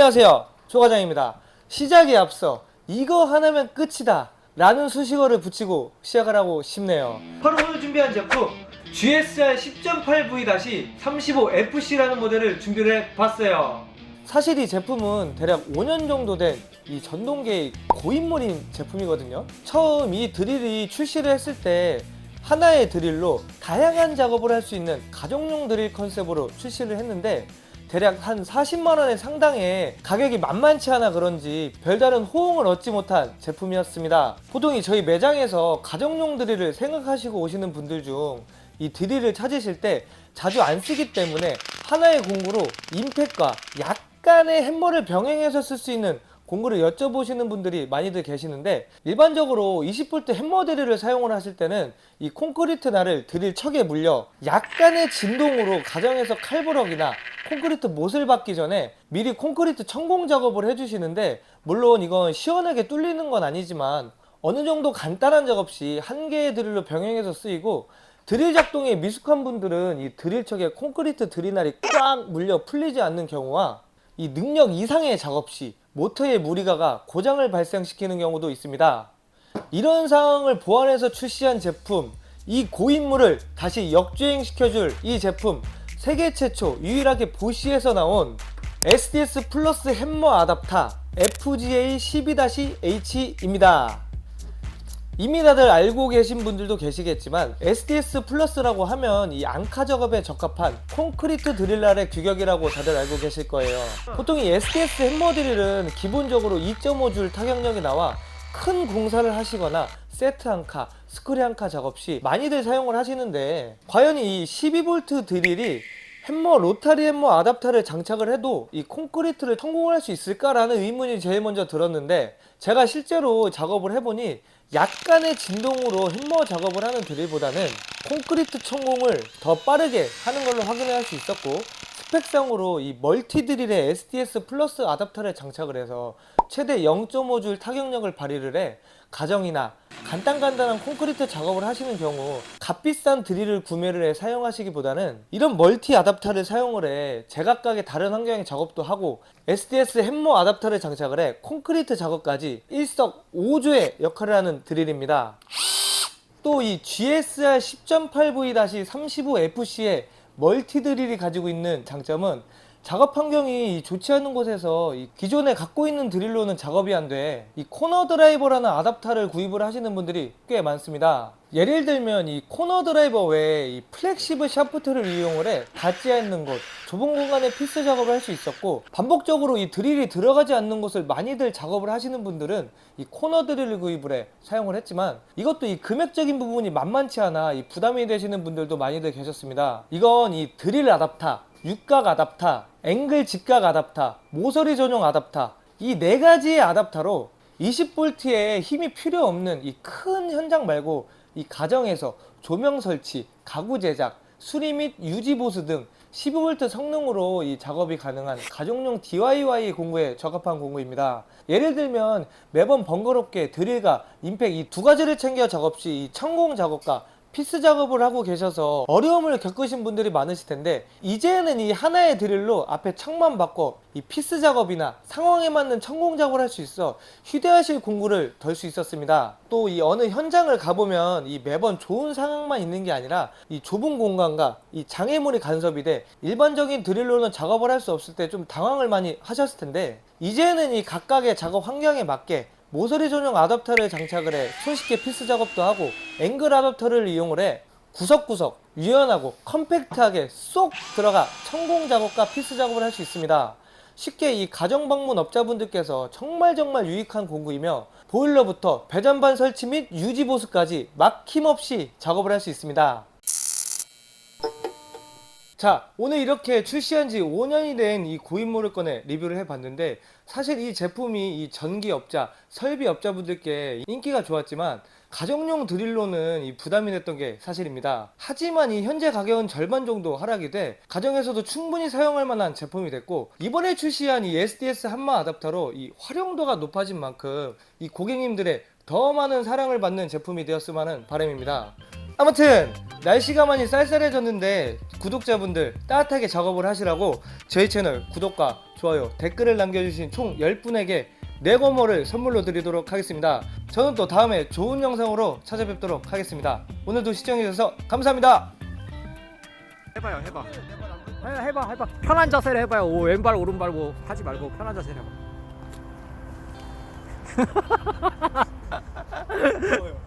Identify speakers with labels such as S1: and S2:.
S1: 안녕하세요. 조과장입니다. 시작에 앞서 이거 하나면 끝이다 라는 수식어를 붙이고 시작을 하고 싶네요. 바로 오늘 준비한 제품 GSR 10.8V-35FC라는 모델을 준비를 해봤어요. 사실 이 제품은 대략 5년 정도 된 이 전동계의 고인물인 제품이거든요. 처음 이 드릴이 출시를 했을 때 하나의 드릴로 다양한 작업을 할 수 있는 가정용 드릴 컨셉으로 출시를 했는데 대략 한 40만 원의 상당의 가격이 만만치 않아 그런지 별다른 호응을 얻지 못한 제품이었습니다. 보통 이 저희 매장에서 가정용 드릴을 생각하시고 오시는 분들 중 이 드릴을 찾으실 때 자주 안 쓰기 때문에 하나의 공구로 임팩과 약간의 햄머를 병행해서 쓸 수 있는 공구를 여쭤보시는 분들이 많이들 계시는데 일반적으로 20V 햄머 드릴을 사용을 하실 때는 이 콘크리트 날을 드릴 척에 물려 약간의 진동으로 가정에서 칼부럭이나 콘크리트 못을 받기 전에 미리 콘크리트 천공 작업을 해주시는데 물론 이건 시원하게 뚫리는 건 아니지만 어느 정도 간단한 작업 시 한 개의 드릴로 병행해서 쓰이고 드릴 작동에 미숙한 분들은 이 드릴척에 콘크리트 드릴날이 꽉 물려 풀리지 않는 경우와 이 능력 이상의 작업 시 모터의 무리가가 고장을 발생시키는 경우도 있습니다. 이런 상황을 보완해서 출시한 제품 이 고인물을 다시 역주행시켜줄 이 제품 세계 최초 유일하게 보시에서 나온 SDS 플러스 햄머 아답터 FGA 12-H입니다. 이미 다들 알고 계신 분들도 계시겠지만 SDS 플러스라고 하면 이 앙카 작업에 적합한 콘크리트 드릴날의 규격이라고 다들 알고 계실 거예요. 보통 이 SDS 햄머 드릴은 기본적으로 2.5줄 타격력이 나와 큰 공사를 하시거나 세트 앙카, 스크류 앙카 작업 시 많이들 사용을 하시는데 과연 이 12V 드릴이 햄머 로타리 햄머 아답터를 장착을 해도 이 콘크리트를 성공할 수 있을까라는 의문이 제일 먼저 들었는데 제가 실제로 작업을 해보니 약간의 진동으로 햄머 작업을 하는 드릴보다는 콘크리트 천공을 더 빠르게 하는 걸로 확인할 수 있었고 스펙상으로 이 멀티 드릴에 SDS 플러스 아답터를 장착을 해서 최대 0.5줄 타격력을 발휘를 해 가정이나 간단간단한 콘크리트 작업을 하시는 경우 값비싼 드릴을 구매를 해 사용하시기보다는 이런 멀티 아답터를 사용을 해 제각각의 다른 환경의 작업도 하고 SDS 햄머 아답터를 장착을 해 콘크리트 작업까지 일석오조의 역할을 하는 드릴입니다. 또 이 GSR 10.8V-35FC의 멀티 드릴이 가지고 있는 장점은 작업 환경이 좋지 않은 곳에서 이 기존에 갖고 있는 드릴로는 작업이 안 돼. 이 코너 드라이버라는 아답터를 구입을 하시는 분들이 꽤 많습니다. 예를 들면 이 코너 드라이버 외에 이 플렉시블 샤프트를 이용을 해 닿지 않는 곳, 좁은 공간에 피스 작업을 할 수 있었고 반복적으로 이 드릴이 들어가지 않는 곳을 많이들 작업을 하시는 분들은 이 코너 드릴을 구입을 해 사용을 했지만 이것도 이 금액적인 부분이 만만치 않아 이 부담이 되시는 분들도 많이들 계셨습니다. 이건 이 드릴 아답터, 육각 아답터, 앵글 직각 아답터, 모서리 전용 아답터 이 네 가지의 아답터로 20V에 힘이 필요 없는 이 큰 현장 말고 이 가정에서 조명 설치, 가구 제작, 수리 및 유지 보수 등 15V 성능으로 이 작업이 가능한 가정용 DIY 공구에 적합한 공구입니다. 예를 들면 매번 번거롭게 드릴과 임팩 이 두 가지를 챙겨 작업 시이 천공 작업과 피스 작업을 하고 계셔서 어려움을 겪으신 분들이 많으실 텐데 이제는 이 하나의 드릴로 앞에 창만 바꿔 이 피스 작업이나 상황에 맞는 천공 작업을 할 수 있어 휴대하실 공구를 덜 수 있었습니다. 또 이 어느 현장을 가보면 이 매번 좋은 상황만 있는 게 아니라 이 좁은 공간과 이 장애물이 간섭이 돼 일반적인 드릴로는 작업을 할 수 없을 때 좀 당황을 많이 하셨을 텐데 이제는 이 각각의 작업 환경에 맞게 모서리 전용 아답터를 장착을 해 손쉽게 피스 작업도 하고 앵글 아답터를 이용을 해 구석구석 유연하고 컴팩트하게 쏙 들어가 천공 작업과 피스 작업을 할 수 있습니다. 쉽게 이 가정 방문 업자분들께서 정말 정말 유익한 공구이며 보일러부터 배전반 설치 및 유지 보수까지 막힘없이 작업을 할 수 있습니다. 자, 오늘 이렇게 출시한 지 5년이 된 이 고인물을 꺼내 리뷰를 해봤는데 사실 이 제품이 이 전기업자, 설비업자분들께 인기가 좋았지만 가정용 드릴로는 이 부담이 됐던 게 사실입니다. 하지만 이 현재 가격은 절반 정도 하락이 돼 가정에서도 충분히 사용할 만한 제품이 됐고 이번에 출시한 이 SDS 한마 아답터로 이 활용도가 높아진 만큼 이 고객님들의 더 많은 사랑을 받는 제품이 되었으면 하는 바람입니다. 아무튼 날씨가 많이 쌀쌀해졌는데 구독자분들 따뜻하게 작업을 하시라고 저희 채널 구독과 좋아요, 댓글을 남겨주신 총 10분에게 네거머를 선물로 드리도록 하겠습니다. 저는 또 다음에 좋은 영상으로 찾아뵙도록 하겠습니다. 오늘도 시청해주셔서 감사합니다.
S2: 해봐요 해봐
S3: 해, 해봐 해봐 편한 자세로 해봐요 오, 왼발 오른발 뭐 하지 말고 편한 자세로 해봐